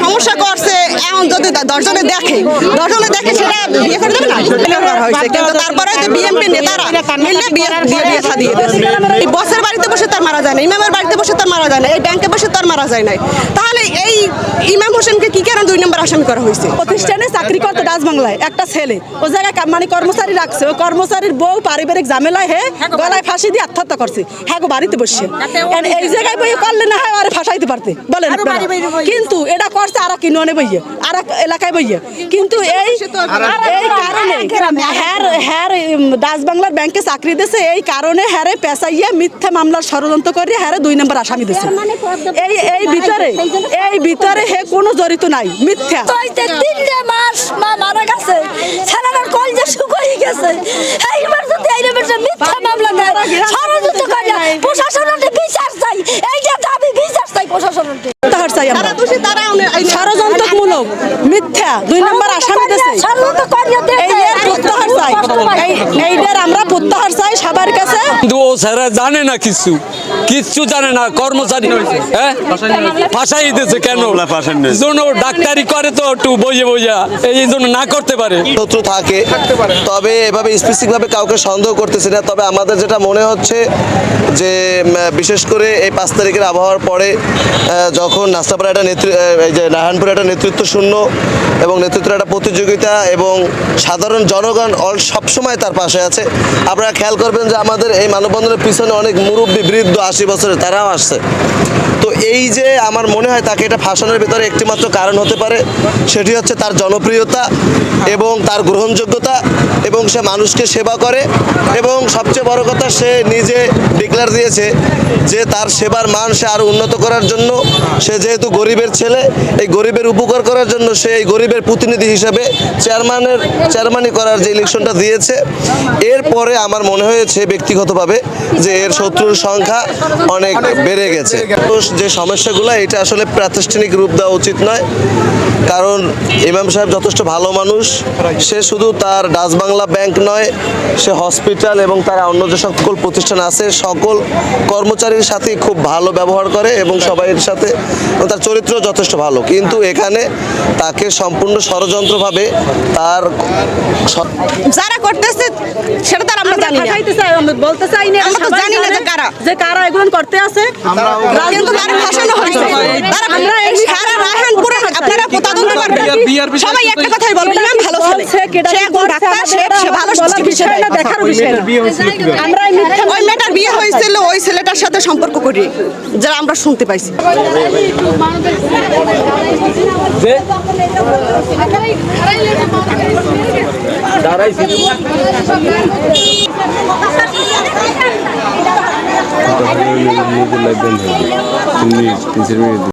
সমস্যা করছে এখন যদি দশজনে দেখে দশজনে দেখে সেটা বিয়ে করে দেবে না? হয়েছে কিন্তু তারপরে যে বিএমপি নেতারা মিললে বিয়ে বিয়ে দিয়ে দিয়েছে এই বসের বাড়িতে বসে তার মারা যায় না ইমামের বাড়িতে বসে তার মারা যায় না এই ব্যাংকে বসে তার মারা যায় নাই। তাহলে এই ইমাম হোসেনকে কি কারণে দুই নম্বর আসামি করা হয়েছে? প্রতিষ্ঠানে চাকরি করতে রাজবাংলায় একটা ছেলে। ও জায়গায় মানে কর্মচারী রাখছে ওই কর্মচারীর বউ পারিবারিক ঝামেলায় হে গলায় ফাঁসি দিয়ে আত্মহত্যা করছে। হ্যাঁ গো বাড়িতে বসে এখন এই জায়গায় বই করলে না হয় আরে ফাঁসাইতে পারতে? বলেন কিন্তু এটা করছে আর কি ননে বইয়ে। আর এক এলাকায় বইয়ে। কিন্তু এই এই কারণে হ্যার হ্যার ডাচ বাংলার ব্যাংকে চাকরি দিয়েছে এই কারণে হ্যারে পেশাইয়ে মিথ্যা মামলার ষড়যন্ত্র করে হ্যারে দুই নম্বর আসামি দিয়েছে এই এই ভিতরে এই ভিতরে হে কোনো জড়িত নাই মিথ্যা। তিনটে মাস মা মারা গেছে ছেলেটার কল যে শুকিয়ে গেছে এইবার যদি এই মিথ্যা মামলা দেয় ষড়যন্ত্র করে প্রশাসনের বিচার চাই। এইটা দাবি বিচার চাই প্রশাসনের তাহার চাই আমরা তারা দোষী তারা মিথ্যা দুই নম্বর আসামি দিয়েছে। এইটার আমরা প্রত্যাহার চাই সবার কাছে কিন্তু ও স্যারা জানে না কিছু। কিচ্ছু জানে না কর্মচারী। হ্যাঁ? ফাঁসাই দিতেছে কেন? জন্য ডাক্তারি করে তো একটু বইয়ে বইয়া এই জন্য না করতে পারে। শত্রু থাকে। তবে এভাবে স্পেসিফিক ভাবে কাউকে সন্দেহ করতেছি না। তবে আমাদের যেটা মনে হচ্ছে যে বিশেষ করে এই পাঁচ তারিখের আবহাওয়ার পরে যখন নাস্তাপাড়া একটা নেতৃ এই যে নারায়ণপুরে একটা নেতৃত্ব শূন্য এবং নেতৃত্বের একটা প্রতিযোগিতা এবং সাধারণ জনগণ অল সবসময় তার পাশে আছে। আপনারা খেয়াল করবেন যে আমাদের এই মানববন্ধনের পিছনে অনেক মুরব্বী, বৃদ্ধ আশি বছরের তারাও আসছে। তো এই যে আমার মনে হয় তাকে এটা ফাঁসানোর ভিতরে একটিমাত্র কারণ হতে পারে, সেটি হচ্ছে তার জনপ্রিয়তা এবং তার গ্রহণযোগ্যতা এবং সে মানুষকে সেবা করে এবং সবচেয়ে বড় কথা, সে নিজে ডিক্লেয়ার দিয়েছে যে তার সেবার মান সে আরও উন্নত করার জন্য, সে যেহেতু গরিবের ছেলে, এই গরিবের উপকার করার জন্য সে এই গরিবের প্রতিনিধি হিসেবে চেয়ারম্যানের চেয়ারম্যানই করার যে ইলেকশনটা দিয়েছে, এরপরে আমার মনে হয়েছে ব্যক্তিগতভাবে যে এর শত্রুর সংখ্যা অনেক বেড়ে গেছে। যে সমস্যাগুলো, এটা আসলে প্রাতিষ্ঠানিক রূপ দেওয়া উচিত নয়। কারণ ইমাম সাহেব যথেষ্ট ভালো মানুষ। সে শুধু তার ডাচ বাংলা ব্যাংক নয়, সে হসপিটাল এবং তার অন্য যে সকল প্রতিষ্ঠান আছে, সকল কর্মচারীর সাথেই খুব ভালো ব্যবহার করে এবং সবাইয়ের সাথে তার চরিত্র যথেষ্ট ভালো। কিন্তু এখানে তাকে সম্পূর্ণ ষড়যন্ত্রভাবে তার যারা করতেছে, সেটা তার জানি না। আমরা বলতে চাই না আমরা তো জানি না যে কারা। যে কারা এগুলো করতে আছে। কিন্তু তারা ফাঁসানো হয়েছে আমরা এই সারা রায়হানপুরে আপনারা করবেন? সবাই একটা কথাই বলবেন ইমাম ভালো ছেলে বলছে, কেডা সে কি একজন করছে, ডাক্তার সে ভালো বলার বিষয় না, দেখার বিষয় না। আমরা ওই মেয়েটার বিয়ে হয়েছিল ওই ছেলেটার সাথে সম্পর্ক করি যা আমরা শুনতে পাইছি।